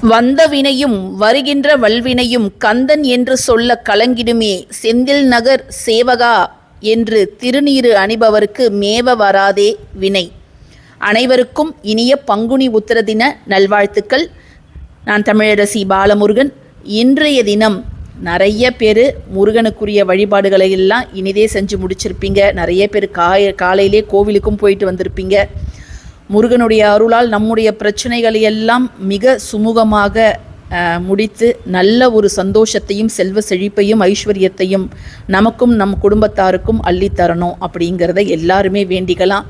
வந்த வினையும் வருகின்ற வல்வினையும் கந்தன் என்று சொல்ல கலங்கிடுமே. செந்தில் நகர் சேவகா என்று திருநீறு அணிபவருக்கு மேவ வராதே வினை. அனைவருக்கும் இனிய பங்குனி உத்திர தின நல்வாழ்த்துக்கள். நான் தமிழரசி பாலமுருகன். இன்றைய தினம் நிறைய பேர் முருகனுக்குரிய வழிபாடுகளை எல்லாம் இனிதே செஞ்சு முடிச்சிருப்பீங்க. நிறைய பேர் காய காலையிலே கோவிலுக்கும் போயிட்டு வந்திருப்பீங்க. முருகனுடைய அருளால் நம்முடைய பிரச்சனைகளை எல்லாம் மிக சுமூகமாக முடித்து நல்ல ஒரு சந்தோஷத்தையும் செல்வ செழிப்பையும் ஐஸ்வர்யத்தையும் நமக்கும் நம் குடும்பத்தாருக்கும் அள்ளித்தரணும் அப்படிங்கிறத எல்லாருமே வேண்டிக்கலாம்.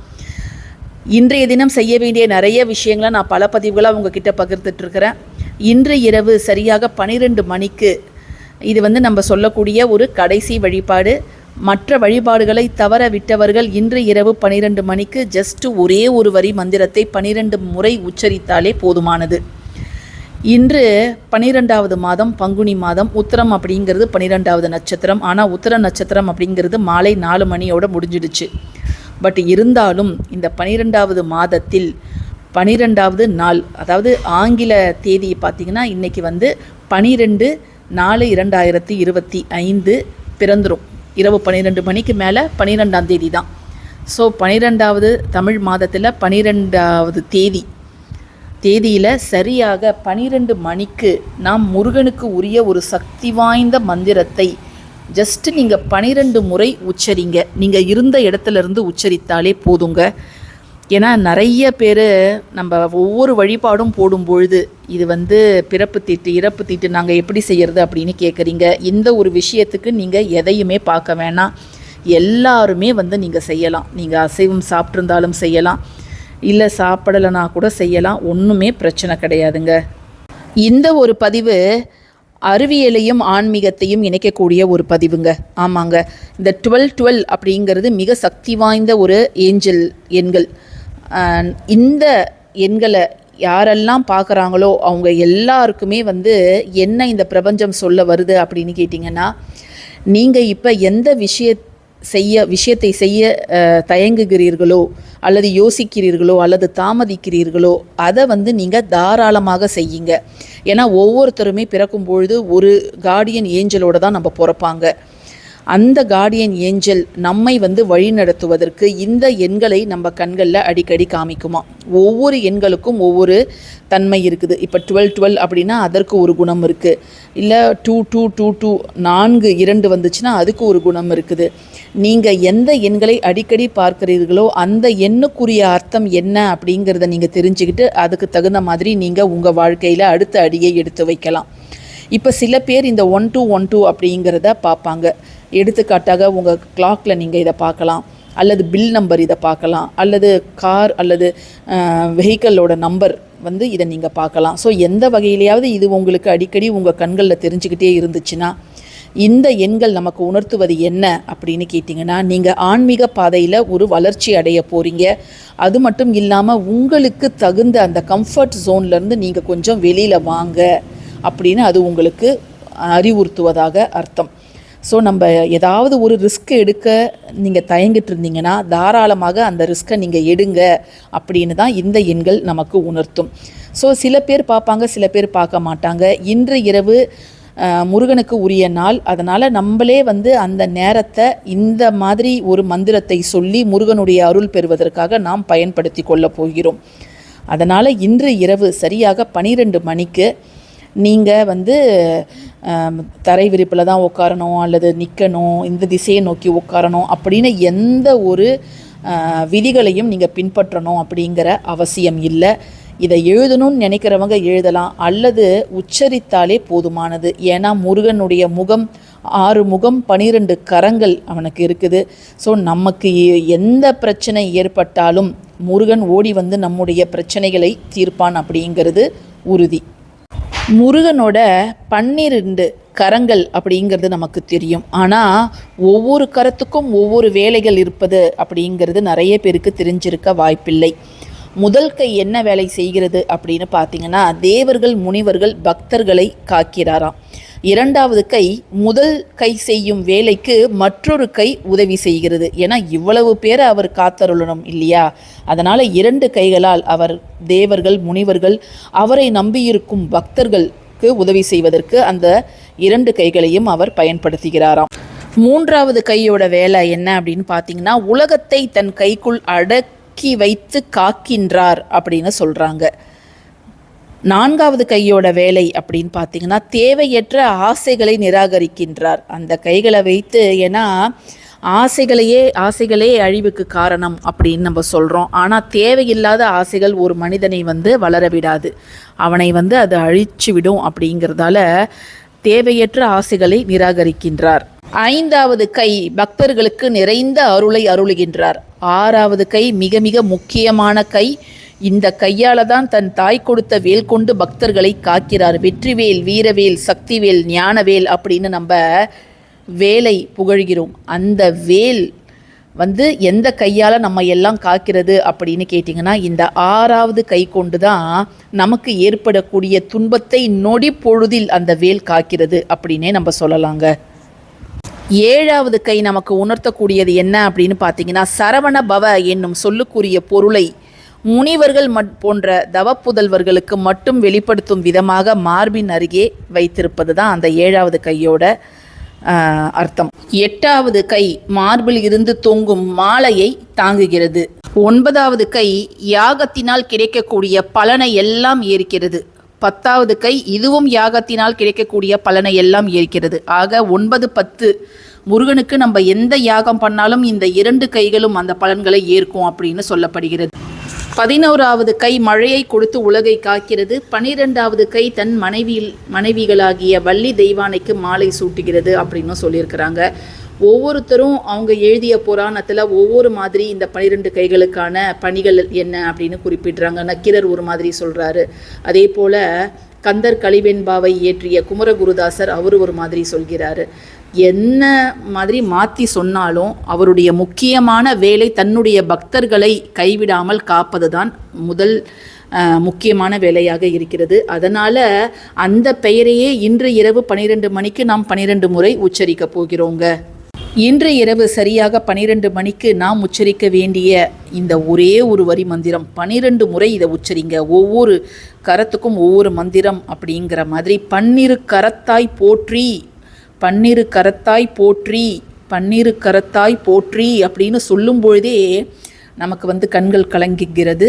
இன்றைய தினம் செய்ய வேண்டிய நிறைய விஷயங்களை நான் பல பதிவுகளாக உங்ககிட்ட பகிர்ந்துட்டுருக்கிறேன் இன்று இரவு சரியாக பனிரெண்டு மணிக்கு இது வந்து நம்ம சொல்லக்கூடிய ஒரு கடைசி வழிபாடு. மற்ற வழிபாடுகளை தவற விட்டவர்கள் இன்று இரவு பன்னிரெண்டு மணிக்கு ஜஸ்ட் ஒரே ஒரு வரி மந்திரத்தை பனிரெண்டு முறை உச்சரித்தாலே போதுமானது. இன்று பன்னிரெண்டாவது மாதம் பங்குனி மாதம் உத்தரம் அப்படிங்கிறது பன்னிரெண்டாவது நட்சத்திரம். ஆனால் உத்தர நட்சத்திரம் அப்படிங்கிறது மாலை நாலு மணியோட முடிஞ்சிடுச்சு. பட் இருந்தாலும் இந்த பன்னிரெண்டாவது மாதத்தில் பனிரெண்டாவது நாள் அதாவது ஆங்கில தேதி பார்த்திங்கன்னா இன்றைக்கி வந்து பனிரெண்டு நாலு இரண்டாயிரத்தி இருபத்தி ஐந்து பிறந்துடும் இரவு பன்னிரெண்டு மணிக்கு மேலே பன்னிரெண்டாம் தேதி தான் ஸோ பன்னிரெண்டாவது தமிழ் மாதத்தில் பன்னிரெண்டாவது தேதி. தேதியில் சரியாக பனிரெண்டு மணிக்கு நாம் முருகனுக்கு உரிய ஒரு சக்தி வாய்ந்த மந்திரத்தை ஜஸ்ட் நீங்கள் பனிரெண்டு முறை உச்சரிங்க. நீங்கள் இருந்த இடத்துல இருந்து உச்சரித்தாலே போதுங்க. ஏன்னா நிறைய பேர் நம்ம ஒவ்வொரு வழிபாடும் போடும் பொழுது இது வந்து பிறப்பு தீட்டு இறப்பு தீட்டு நாங்கள் எப்படி செய்கிறது அப்படின்னு கேட்குறீங்க இந்த ஒரு விஷயத்துக்கு நீங்கள் எதையுமே பார்க்க வேணாம். எல்லாருமே வந்து நீங்கள் செய்யலாம். நீங்கள் அசைவம் சாப்பிட்ருந்தாலும் செய்யலாம். இல்லை சாப்பிடலைனா கூட செய்யலாம். ஒன்றுமே பிரச்சனை கிடையாதுங்க. இந்த ஒரு பதிவு அறிவியலையும் ஆன்மீகத்தையும் இணைக்கக்கூடிய ஒரு பதிவுங்க. ஆமாங்க. இந்த டுவெல் டுவெல் அப்படிங்கிறது மிக சக்தி வாய்ந்த ஒரு ஏஞ்சல் எண்கள். இந்த எண்களை யாரெல்லாம் பார்க்குறாங்களோ அவங்க எல்லாருக்குமே வந்து என்ன இந்த பிரபஞ்சம் சொல்ல வருது அப்படின்னு கேட்டிங்கன்னா நீங்கள் இப்போ எந்த விஷய செய்ய விஷயத்தை செய்ய தயங்குகிறீர்களோ அல்லது யோசிக்கிறீர்களோ அல்லது தாமதிக்கிறீர்களோ அதை வந்து நீங்கள் தாராளமாக செய்யுங்க. ஏன்னா ஒவ்வொருத்தருமே பிறக்கும் பொழுது ஒரு கார்டியன் ஏஞ்சலோட தான் நம்ம பிறப்பாங்க. அந்த கார்டியன் ஏஞ்சல் நம்மை வந்து வழிநடத்துவதற்கு இந்த எண்களை நம்ம கண்களில் அடிக்கடி காமிக்குமா? ஒவ்வொரு எண்களுக்கும் ஒவ்வொரு தன்மை இருக்குது. இப்போ டுவெல் டுவெல் அப்படின்னா அதற்கு ஒரு குணம் இருக்குது இல்லை டூ டூ டூ டூ நான்கு இரண்டு வந்துச்சுன்னா அதுக்கு ஒரு குணம் இருக்குது. நீங்கள் எந்த எண்களை அடிக்கடி பார்க்கிறீர்களோ அந்த எண்ணுக்குரிய அர்த்தம் என்ன அப்படிங்கிறத நீங்கள் தெரிஞ்சுக்கிட்டு அதுக்கு தகுந்த மாதிரி நீங்கள் உங்கள் வாழ்க்கையில் அடுத்த அடியை எடுத்து வைக்கலாம். இப்போ சில பேர் இந்த ஒன் டூ ஒன் டூ அப்படிங்கிறத பார்ப்பாங்க. எடுத்துக்காட்டாக உங்கள் கிளாக்கில் நீங்கள் இதை பார்க்கலாம். அல்லது பில் நம்பர் இதை பார்க்கலாம். அல்லது கார் அல்லது வெஹிக்கிளோட நம்பர் வந்து இதை நீங்கள் பார்க்கலாம். ஸோ எந்த வகையிலையாவது இது உங்களுக்கு அடிக்கடி உங்கள் கண்களில் தெரிஞ்சுக்கிட்டே இருந்துச்சுன்னா இந்த எண்கள் நமக்கு உணர்த்துவது என்ன அப்படின்னு கேட்டிங்கன்னா நீங்கள் ஆன்மீக பாதையில் ஒரு வளர்ச்சி அடைய போகிறீங்க அது மட்டும் இல்லாமல் உங்களுக்கு தகுந்த அந்த கம்ஃபர்ட் ஜோன்லேருந்து நீங்கள் கொஞ்சம் வெளியில் வாங்க அப்படின்னு அது உங்களுக்கு அறிவுறுத்துவதாக அர்த்தம். ஸோ நம்ம ஏதாவது ஒரு ரிஸ்க் எடுக்க நீங்கள் தயங்கிட்டு இருந்தீங்கன்னா தாராளமாக அந்த ரிஸ்க்கை நீங்கள் எடுங்க அப்படின்னு தான் இந்த எண்கள் நமக்கு உணர்த்தும். ஸோ சில பேர் பார்ப்பாங்க சில பேர் பார்க்க மாட்டாங்க. இன்று இரவு முருகனுக்கு உரிய நாள். அதனால் நம்மளே வந்து அந்த நேரத்தை இந்த மாதிரி ஒரு மந்திரத்தை சொல்லி முருகனுடைய அருள் பெறுவதற்காக நாம் பயன்படுத்தி கொள்ளப் போகிறோம். அதனால் இன்று இரவு சரியாக பனிரெண்டு மணிக்கு நீங்கள் வந்து தரை விரிப்பில் தான் உட்காரணும் அல்லது நிற்கணும் இந்த திசையை நோக்கி உட்காரணும் அப்படின்னு எந்த ஒரு விதிகளையும் நீங்கள் பின்பற்றணும் அப்படிங்கிற அவசியம் இல்லை. இதை எழுதணும்னு நினைக்கிறவங்க எழுதலாம். அல்லது உச்சரித்தாலே போதுமானது. ஏன்னா முருகனுடைய முகம் ஆறு முகம் பனிரெண்டு கரங்கள் அவனுக்கு இருக்குது. ஸோ நமக்கு எந்த பிரச்சனை ஏற்பட்டாலும் முருகன் ஓடி வந்து நம்முடைய பிரச்சனைகளை தீர்ப்பான் அப்படிங்கிறது உறுதி. முருகனோட பன்னிரண்டு கரங்கள் அப்படிங்கிறது நமக்கு தெரியும். ஆனால் ஒவ்வொரு கரத்துக்கும் ஒவ்வொரு வேலைகள் இருப்பது அப்படிங்கிறது நிறைய பேருக்கு தெரிஞ்சிருக்க வாய்ப்பில்லை. முதல் கை என்ன வேலை செய்கிறது அப்படின்னு பார்த்தீங்கன்னா தேவர்கள் முனிவர்கள் பக்தர்களை காக்கிறாராம். இரண்டாவது கை முதல் கை செய்யும் வேலைக்கு மற்றொரு கை உதவி செய்கிறது. ஏன்னா இவ்வளவு பேரை அவர் காத்தருளணும் இல்லையா? அதனால் இரண்டு கைகளால் அவர் தேவர்கள் முனிவர்கள் அவரை நம்பியிருக்கும் பக்தர்களுக்கு உதவி செய்வதற்கு அந்த இரண்டு கைகளையும் அவர் பயன்படுத்துகிறாராம். மூன்றாவது கையோட வேலை என்ன அப்படின்னு பார்த்தீங்கன்னா உலகத்தை தன் கைக்குள் அடக்கி வைத்து காக்கின்றார் அப்படின்னு சொல்கிறாங்க நான்காவது கையோட வேலை அப்படின்னு பார்த்தீங்கன்னா தேவையற்ற ஆசைகளை நிராகரிக்கின்றார். அந்த கைகளை வைத்து ஏன்னா ஆசைகளையே ஆசைகளே அழிவுக்கு காரணம் அப்படின்னு நம்ம சொல்கிறோம் ஆனால் தேவையில்லாத ஆசைகள் ஒரு மனிதனை வந்து வளர விடாது. அவனை வந்து அது அழிச்சு விடும் அப்படிங்கிறதால தேவையற்ற ஆசைகளை நிராகரிக்கின்றார். ஐந்தாவது கை பக்தர்களுக்கு நிறைந்த அருளை அருளுகின்றார். ஆறாவது கை மிக மிக முக்கியமான கை. இந்த கையால தான் தன் தாய் கொடுத்த வேல் கொண்டு பக்தர்களை காக்கிறார். வெற்றிவேல் வீரவேல் சக்திவேல் ஞானவேல் அப்படின்னு நம்ம வேலை புகழ்கிறோம். அந்த வேல் வந்து எந்த கையால் நம்ம எல்லாம் காக்கிறது அப்படின்னு கேட்டிங்கன்னா இந்த ஆறாவது கை கொண்டு தான் நமக்கு ஏற்படக்கூடிய துன்பத்தை நொடி பொழுதில் அந்த வேல் காக்கிறது அப்படின்னே நம்ம சொல்லலாங்க. ஏழாவது கை நமக்கு உணர்த்தக்கூடியது என்ன அப்படின்னு பார்த்தீங்கன்னா சரவண பவ என்னும் சொல்லுக்குரிய பொருளை முனிவர்கள் போன்ற தவப்புதல்வர்களுக்கு மட்டும் வெளிப்படுத்தும் விதமாக மார்பின் அருகே வைத்திருப்பது தான் அந்த ஏழாவது கையோட அர்த்தம். எட்டாவது கை மார்பில் இருந்து தொங்கும் மாலையை தாங்குகிறது. ஒன்பதாவது கை யாகத்தினால் கிடைக்கக்கூடிய பலனை எல்லாம் ஏற்கிறது. பத்தாவது கை இதுவும் யாகத்தினால் கிடைக்கக்கூடிய பலனை எல்லாம் ஏற்கிறது. ஆக ஒன்பது பத்து முருகனுக்கு நம்ம எந்த யாகம் பண்ணாலும் இந்த இரண்டு கைகளும் அந்த பலன்களை ஏற்கும் அப்படின்னு சொல்லப்படுகிறது. பதினோராவது கை மழையை கொடுத்து உலகை காக்கிறது. பனிரெண்டாவது கை தன் மனைவியில் மனைவிகளாகிய வள்ளி தெய்வானைக்கு மாலை சூட்டுகிறது அப்படின்னு சொல்லியிருக்கிறாங்க. ஒவ்வொருத்தரும் அவங்க எழுதிய புராணத்தில் ஒவ்வொரு மாதிரி இந்த பனிரெண்டு கைகளுக்கான பணிகள் என்ன அப்படின்னு குறிப்பிடுறாங்க. நக்கிரர் ஒரு மாதிரி சொல்கிறாரு அதே போல் கந்தர் கலிவெண்பாவை இயற்றிய குமரகுருதாசர் அவர் ஒரு மாதிரி சொல்கிறாரு. என்ன மாதிரி மாற்றி சொன்னாலும் அவருடைய முக்கியமான வேலை தன்னுடைய பக்தர்களை கைவிடாமல் காப்பது தான் முதல் முக்கியமான வேலையாக இருக்கிறது. அதனால் அந்த பெயரையே இன்று இரவு பன்னிரெண்டு மணிக்கு நாம் பன்னிரெண்டு முறை உச்சரிக்க போகிறோங்க. இன்று இரவு சரியாக பனிரெண்டு மணிக்கு நாம் உச்சரிக்க வேண்டிய இந்த ஒரே ஒரு வரி மந்திரம் பனிரெண்டு முறை இதை உச்சரிங்க. ஒவ்வொரு கரத்துக்கும் ஒவ்வொரு மந்திரம் அப்படிங்கிற மாதிரி பன்னிரு கரத்தாய் போற்றி பன்னிரு கரத்தாய் போற்றி பன்னிரு கரத்தாய் போற்றி அப்படின்னு சொல்லும் பொழுதே நமக்கு வந்து கண்கள் கலங்குகிறது.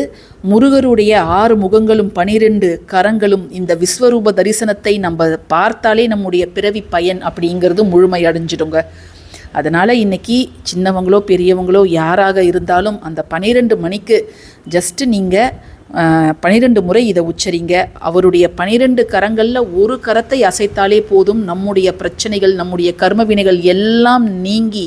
முருகருடைய ஆறு முகங்களும் பனிரெண்டு கரங்களும் இந்த விஸ்வரூப தரிசனத்தை நம்ம பார்த்தாலே நம்முடைய பிறவி பயன் அப்படிங்கிறது முழுமை அடைஞ்சிடுங்க. அதனால் இன்னைக்கு சின்னவங்களோ பெரியவங்களோ யாராக இருந்தாலும் அந்த பனிரெண்டு மணிக்கு ஜஸ்ட்டு நீங்கள் பனிரெண்டு முறை இதை உச்சரிங்க. அவருடைய பனிரெண்டு கரங்களில் ஒரு கரத்தை அசைத்தாலே போதும். நம்முடைய பிரச்சனைகள் நம்முடைய கர்மவினைகள் எல்லாம் நீங்கி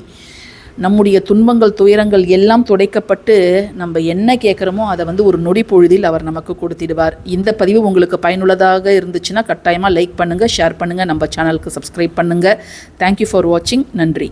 நம்முடைய துன்பங்கள் துயரங்கள் எல்லாம் துடைக்கப்பட்டு நம்ம என்ன கேட்குறோமோ அதை வந்து ஒரு நொடி பொழுதில் அவர் நமக்கு கொடுத்திடுவார். இந்த பதிவு உங்களுக்கு பயனுள்ளதாக இருந்துச்சுன்னா கட்டாயமாக லைக் பண்ணுங்கள் ஷேர் பண்ணுங்கள் நம்ம சேனலுக்கு சப்ஸ்கிரைப் பண்ணுங்கள் தேங்க்யூ ஃபார் வாட்சிங் நன்றி.